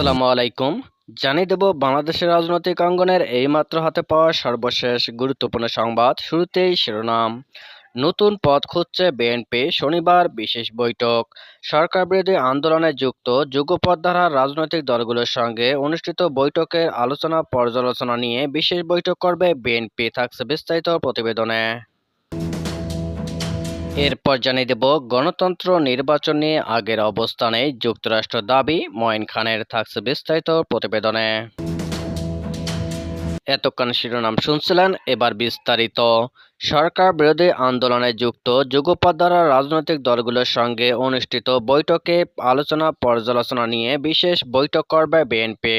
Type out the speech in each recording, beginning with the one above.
আসসালামু আলাইকুম। জানিয়ে দেব, বাংলাদেশের রাজনৈতিক অঙ্গনের এইমাত্র হাতে পাওয়া সর্বশেষ গুরুত্বপূর্ণ সংবাদ, শুরুতেই শিরোনাম। নতুন পথ খুঁজছে বিএনপি, শনিবার বিশেষ বৈঠক। সরকার বিরোধী আন্দোলনে যুক্ত যুগপথ ধারা রাজনৈতিক দলগুলোর সঙ্গে অনুষ্ঠিত বৈঠকের আলোচনা পর্যালোচনা নিয়ে বিশেষ বৈঠক করবে বিএনপি, থাকছে বিস্তারিত প্রতিবেদনে। এরপর জানিয়ে দেব, গণতন্ত্র নির্বাচনে আগের অবস্থানে যুক্তরাষ্ট্র দাবি, মঈন খানের থাকছে বিস্তারিত প্রতিবেদনে। এতক্ষণ শিরোনাম শুনছিলেন, এবার বিস্তারিত। সরকার বিরোধী আন্দোলনে যুক্ত যুগপথ দ্বারা রাজনৈতিক দলগুলোর সঙ্গে অনুষ্ঠিত বৈঠকে আলোচনা পর্যালোচনা নিয়ে বিশেষ বৈঠক করবে বিএনপি।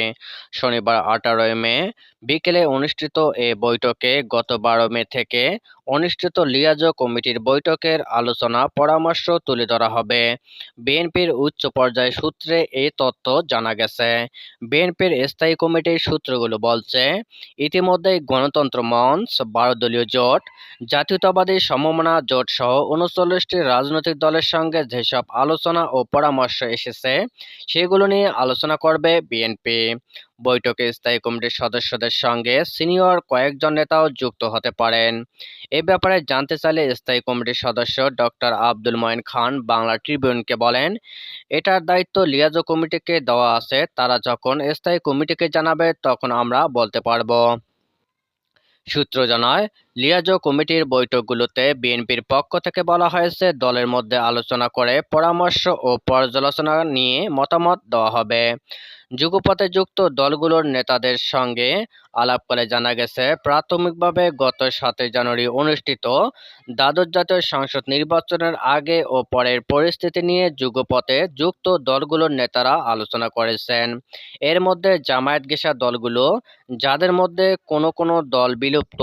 শনিবার আঠারোই মে বিকেলে অনুষ্ঠিত এ বৈঠকে গত বারো মে থেকে অনুষ্ঠিত লিয়াজো কমিটির বৈঠকের আলোচনা পরামর্শ তুলে ধরা হবে। বিএনপির উচ্চ পর্যায় সূত্রে এই তথ্য জানা গেছে। বিএনপির স্থায়ী কমিটির সূত্রগুলো বলছে, ইতিমধ্যেই গণতন্ত্র মঞ্চ বারো দলীয় জোট জাতীয়তাবাদী সমমনা জোট সহ উনচল্লিশটি রাজনৈতিক দলের সঙ্গে যেসব আলোচনা ও পরামর্শ এসেছে, সেগুলো নিয়ে আলোচনা করবে বিএনপি। বৈঠকে স্থায়ী কমিটির সদস্যদের সঙ্গে সিনিয়র কয়েকজন নেতাও যুক্ত হতে পারেন। এ ব্যাপারে জানতে চাইলে স্থায়ী কমিটির সদস্য ডক্টর আব্দুল মঈন খান বাংলা ট্রিবিউনকে বলেন, এটার দায়িত্ব লিয়াজো কমিটিকে দেওয়া আছে। তারা যখন স্থায়ী কমিটিকে জানাবে, তখন আমরা বলতে পারব। সূত্র জানায় লিয়াজো কমিটির বৈঠকগুলোতে বিএনপির পক্ষ থেকে বলা হয়েছে, দলের মধ্যে আলোচনা করে পরামর্শ ও পর্যালোচনা নিয়ে মতামত দেওয়া হবে। যুগপথে যুক্ত দলগুলোর নেতাদের সঙ্গে আলাপ করে জানা গেছে, প্রাথমিকভাবে গত সাতই জানুয়ারি অনুষ্ঠিত দ্বাদশ জাতীয় সংসদ নির্বাচনের আগে ও পরের পরিস্থিতি নিয়ে যুগপথে যুক্ত দলগুলোর নেতারা আলোচনা করেছেন। এর মধ্যে জামায়াত গেসা দলগুলো, যাদের মধ্যে কোনো কোনো দল বিলুপ্ত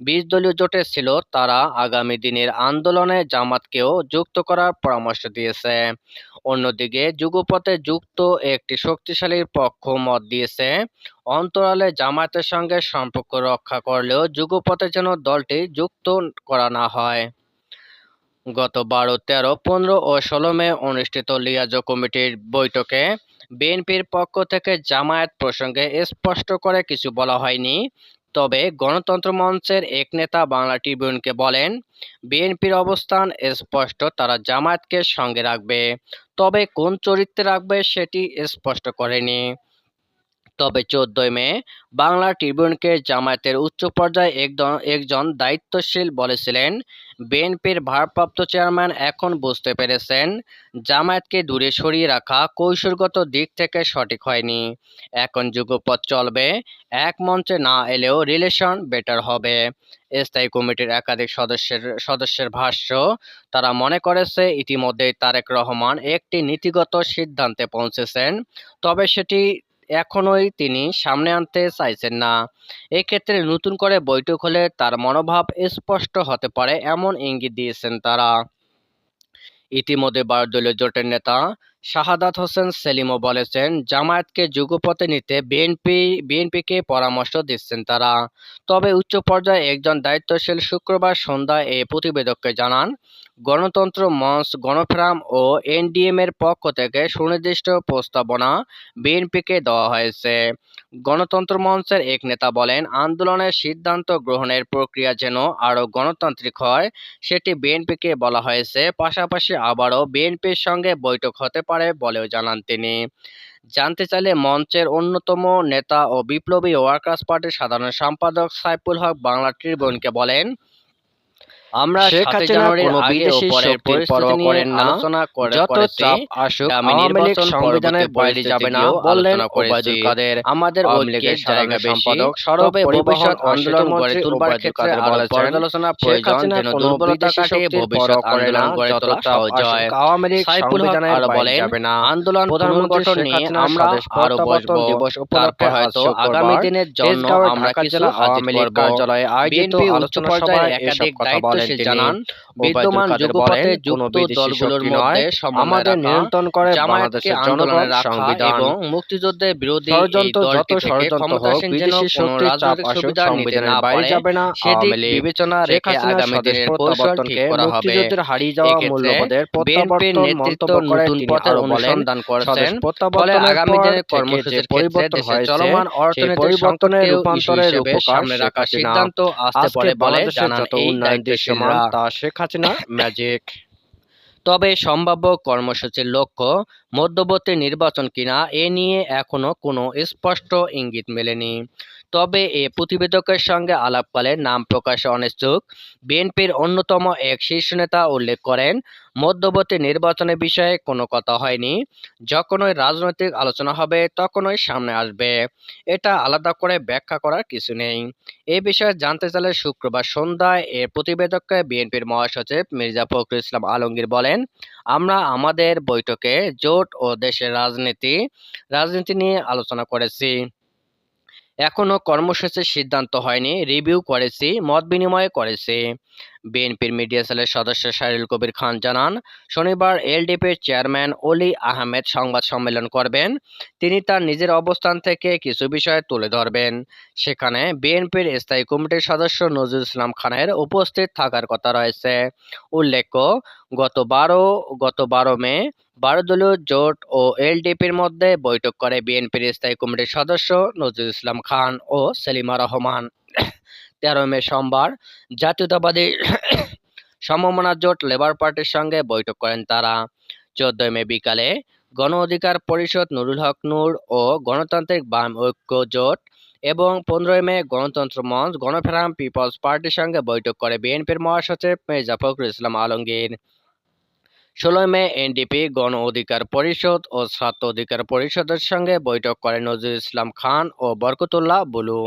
বিশ দলীয় জোটে ছিল, তারা আগামী দিনের আন্দোলনে জামাতকেও যুক্ত করার পরামর্শ দিয়েছে। অন্যদিকে যুগপথে যুক্ত একটি শক্তিশালী পক্ষ মত দিয়েছে, অন্তরালে জামায়াতের সঙ্গে সম্পর্ক রক্ষা করলেও যুগপথে যেন দলটি যুক্ত করা না হয়। গত বারো, তেরো, পনেরো ও ষোলো মে অনুষ্ঠিত লিয়াজো কমিটির বৈঠকে বিএনপির পক্ষ থেকে জামায়াত প্রসঙ্গে স্পষ্ট করে কিছু বলা হয়নি। তবে গণতন্ত্র মঞ্চের এক নেতা বাংলা ট্রিবিউনকে বলেন, বিএনপির অবস্থান স্পষ্ট, তারা জামায়াতকে সঙ্গে রাখবে। তবে কোন চরিত্রে রাখবে সেটি স্পষ্ট করেনি। তবে চোদ্দই মে বাংলা ট্রিবিউনকে জামায়াতের উচ্চ পর্যায়ে একজন দায়িত্বশীল বলেছিলেন। বিএনপির ভারপ্রাপ্ত চেয়ারম্যান এখন বুঝতে পেরেছেন, জামায়াতকে দূরে সরিয়ে রাখা কৌশলগত দিক থেকে সঠিক হয়নি। এখন যুগপথ চলবে, এক মঞ্চে না এলেও রিলেশন বেটার হবে। স্থায়ী কমিটির একাধিক সদস্যের সদস্যের ভাষ্য, তারা মনে করেছে ইতিমধ্যেই তারেক রহমান একটি নীতিগত সিদ্ধান্তে পৌঁছেছেন, তবে সেটি এখনোই তিনি সামনে আনতে চাইছেন না। এক্ষেত্রে নতুন করে বৈঠক হলে তার মনোভাব স্পষ্ট হতে পারে এমন ইঙ্গিত দিয়েছেন তারা। ইতিমধ্যে বারদলীয় জোটের নেতা শাহাদাত হোসেন সেলিমও বলেছেন, জামায়াতকে যুগপথে নিতে বিএনপি, বিএনপিকে পরামর্শ দিচ্ছেন তারা। তবে উচ্চ পর্যায়ে একজন দায়িত্বশীল শুক্রবার সন্ধ্যায় এই প্রতিবেদককে জানান গণতন্ত্র মঞ্চ, গণফোরাম ও এনডিএম এর পক্ষ থেকে সুনির্দিষ্ট প্রস্তাবনা বিএনপিকে দেওয়া হয়েছে। গণতন্ত্র মঞ্চের এক নেতা বলেন, আন্দোলনের সিদ্ধান্ত গ্রহণের প্রক্রিয়া যেন আরও গণতান্ত্রিক হয়, সেটি বিএনপিকে বলা হয়েছে। পাশাপাশি আবারও বিএনপির সঙ্গে বৈঠক হতে পারে বলেও জানান তিনি। জানতে চাইলে মঞ্চের অন্যতম নেতা ও বিপ্লবী ওয়ার্কার্স পার্টির সাধারণ সম্পাদক সাইফুল হক বাংলা ট্রিবিউনকে বলেন আমরা শেখ হাসিনা কোনো বিদেশি শক্তির পরোয়া করেন না। আলোচনা করে যত চাপ আসুক আওয়ামী লীগ সংবিধানের বাইরে যাবে না বললেন আলোচনা ওবায়দুল কাদের আমাদের আওয়ামী লীগের জায়গা সাধারণ সম্পাদক, সড়ক ভবিষ্যৎ আন্দোলন গড়ে তুলবার ক্ষেত্রে বলেছেন, শেখ প্রয়োজন যেন দুর্বলতা কাটিয়ে ভবিষ্যৎ আন্দোলন গড়ে তোলা সহজ হয় আওয়ামী লীগ সংবিধানের বাইরে যাবে না। আন্দোলন পুনর্গঠন নিয়ে আমরা আরও বসবো। দিবস উপলক্ষে হয়তো আগামী দিনের জন্য আমরা কিছু আওয়ামী লীগ কার্যালয়ে আয়োজিত আলোচনা সভায় একাধিক কথা তিনি। জানান বিদ্যমান যুগপথে যুক্ত দলগুলোর মধ্যে আমাদের নিয়ন্ত্রণ করে বাংলাদেশের আন্দোলনে জনগণ সংবিধান এবং মুক্তিযুদ্ধের বিরোধী এই ষড়যন্ত্র যত ষড়যন্ত্র হোক বিদেশি শক্তির চাপ আসুক সংবিধানের বাইরে যাবে না আওয়ামী লীগ বিবেচনা রেখে আগামী দিনের প্রত্যাবর্তনকে করা হবে মুক্তিযুদ্ধের হারিয়ে যাওয়া মূল্যবোধের প্রত্যাবর্তন নেতৃত্ব নতুন তিনি পথের অনুসন্ধান করছেন ফলে আগামী দিনের কর্মসূচির পরিবর্তন হয়েছে চলমান অর্থনৈতিক পরিবর্তনের সংকটকে রূপান্তরের রূপকার সামনে রাখার সিদ্ধান্ত আসতে পারে বলে জানান এই উন্নয়ন তা শেখ হাসিনার ম্যাজিক তবে সম্ভাব্য কর্মসূচির লক্ষ্য মধ্যবর্তী নির্বাচন কিনা এ নিয়ে এখনও কোনো স্পষ্ট ইঙ্গিত মেলেনি। তবে এ প্রতিবেদকের সঙ্গে আলাপকালে নাম প্রকাশে অনিচ্ছুক। বিএনপির অন্যতম এক শীর্ষ নেতা উল্লেখ করেন, মধ্যবর্তী নির্বাচনের বিষয়ে কোনো কথা হয়নি। যখনই রাজনৈতিক আলোচনা হবে, তখনই সামনে আসবে। এটা আলাদা করে ব্যাখ্যা করার কিছু নেই। এ বিষয়ে জানতে চাইলে শুক্রবার সন্ধ্যায় এর প্রতিবেদককে বিএনপির মহাসচিব মির্জা ফখরুল ইসলাম আলমগীর বলেন, আমরা আমাদের বৈঠকে জোট ও দেশের রাজনীতি রাজনীতি নিয়ে আলোচনা করেছি। এখনও কর্মসূচির সিদ্ধান্ত হয়নি রিভিউ করেছি মত বিনিময় করেছি। বিএনপির মিডিয়া সেলের সদস্য শাহরুল কবির খান জানান, শনিবার এলডিপির চেয়ারম্যান অলি আহমেদ সংবাদ সম্মেলন করবেন। তিনি তার নিজের অবস্থান থেকে কিছু বিষয় তুলে ধরবেন। সেখানে বিএনপির স্থায়ী কমিটির সদস্য নজরুল ইসলাম খানের উপস্থিত থাকার কথা রয়েছে। উল্লেখ্য, গত বারো গত বারো মে, বারো দলীয় জোট ও এলডিপির মধ্যে বৈঠক করে বিএনপির স্থায়ী কমিটির সদস্য নজরুল ইসলাম খান ও সেলিমা রহমান। তেরো মে সোমবার জাতীয়তাবাদী সমমনা জোট লেবার পার্টির সঙ্গে বৈঠক করেন তারা। চোদ্দই মে বিকালে গণ অধিকার পরিষদ নুরুল হক নূর ও গণতান্ত্রিক বাম ঐক্য জোট এবং পনেরোই মে গণতন্ত্র মঞ্চ গণফেরাম পিপলস পার্টির সঙ্গে বৈঠক করে বিএনপির মহাসচিব মির্জা ফখরুল ইসলাম আলমগীর। ষোলোই মে এনডিপি গণ অধিকার পরিষদ ও ছাত্র অধিকার পরিষদের সঙ্গে বৈঠক করে নজরুল ইসলাম খান ও বরকতুল্লাহ বুলু।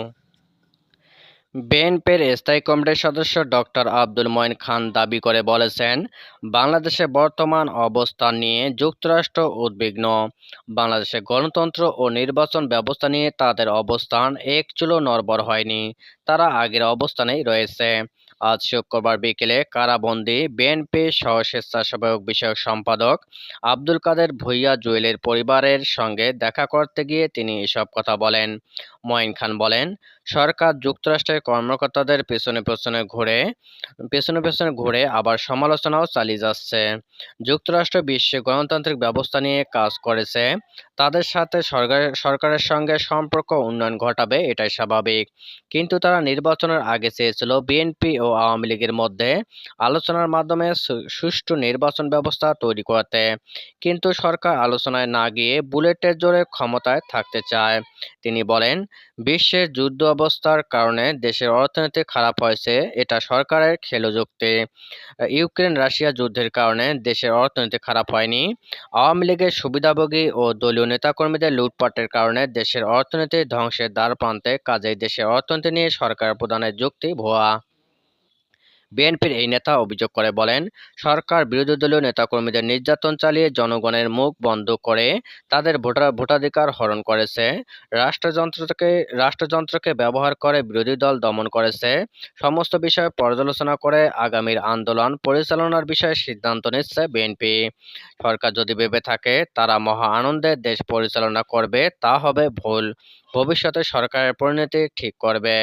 বিএনপির স্থায়ী কমিটির সদস্য ডক্টর আব্দুল মঈন খান দাবি করে বলেছেন বাংলাদেশের বর্তমান অবস্থান নিয়ে যুক্তরাষ্ট্র উদ্বিগ্ন। বাংলাদেশে গণতন্ত্র ও নির্বাচন ব্যবস্থা নিয়ে তাদের অবস্থান এক চুলো নড়বড় হয়নি। তারা আগের অবস্থানেই রয়েছে। আজ শুক্রবার বিকেলে কারাবন্দি বিএনপি সহ স্বেচ্ছাসেবক বিষয়ক সম্পাদক আব্দুল কাদের ভুইয়া জুয়েলের পরিবারের সঙ্গে দেখা করতে গিয়ে তিনি এসব কথা বলেন। মঈন খান বলেন সরকার যুক্তরাষ্ট্রের কর্মকর্তাদের পেছনে পেছনে ঘুরে, পেছনে পেছনে ঘুরে আবার সমালোচনাও চালিয়ে যাচ্ছে। যুক্তরাষ্ট্র বিশ্বে গণতান্ত্রিক ব্যবস্থা নিয়ে কাজ করেছে। তাদের সাথে সরকার, সরকারের সঙ্গে সম্পর্ক উন্নয়ন ঘটাবে, এটাই স্বাভাবিক। কিন্তু তারা নির্বাচনের আগে চেয়েছিল বিএনপি ও আওয়ামী লীগের মধ্যে আলোচনার মাধ্যমে সুষ্ঠু নির্বাচন ব্যবস্থা তৈরি করতে। কিন্তু সরকার আলোচনায় না গিয়ে বুলেটের জোরে ক্ষমতায় থাকতে চায়। তিনি বলেন, বিশ্বের যুদ্ধ অবস্থার কারণে দেশের অর্থনীতি খারাপ হয়েছে, এটা সরকারের খেলো যুক্তি ইউক্রেন রাশিয়া যুদ্ধের কারণে দেশের অর্থনীতি খারাপ হয়নি। আওয়ামী লীগের সুবিধাভোগী ও দলীয় নেতাকর্মীদের লুটপাটের কারণে দেশের অর্থনীতি ধ্বংসের দ্বার প্রান্তে কাজেই দেশের অর্থনীতি নিয়ে সরকার প্রধানের যুক্তি ভুয়া। বিএনপির এই নেতা অভিযোগ করে, বলেন, সরকার বিরোধী দলীয় নেতাকর্মীদের নির্যাতন চালিয়ে জনগণের মুখ বন্ধ করে তাদের ভোটার ভোটাধিকার হরণ করেছে, রাষ্ট্রযন্ত্রকে রাষ্ট্রযন্ত্রকে ব্যবহার করে বিরোধী দল দমন করেছে, সমস্ত বিষয় পর্যালোচনা করে আগামীর আন্দোলন পরিচালনার বিষয়ে সিদ্ধান্ত নিচ্ছে বিএনপি। সরকার যদি ভেবে থাকে, তারা মহা আনন্দে দেশ পরিচালনা করবে, তা হবে ভুল। ভবিষ্যতে সরকারের পরিণতি ঠিক করবে।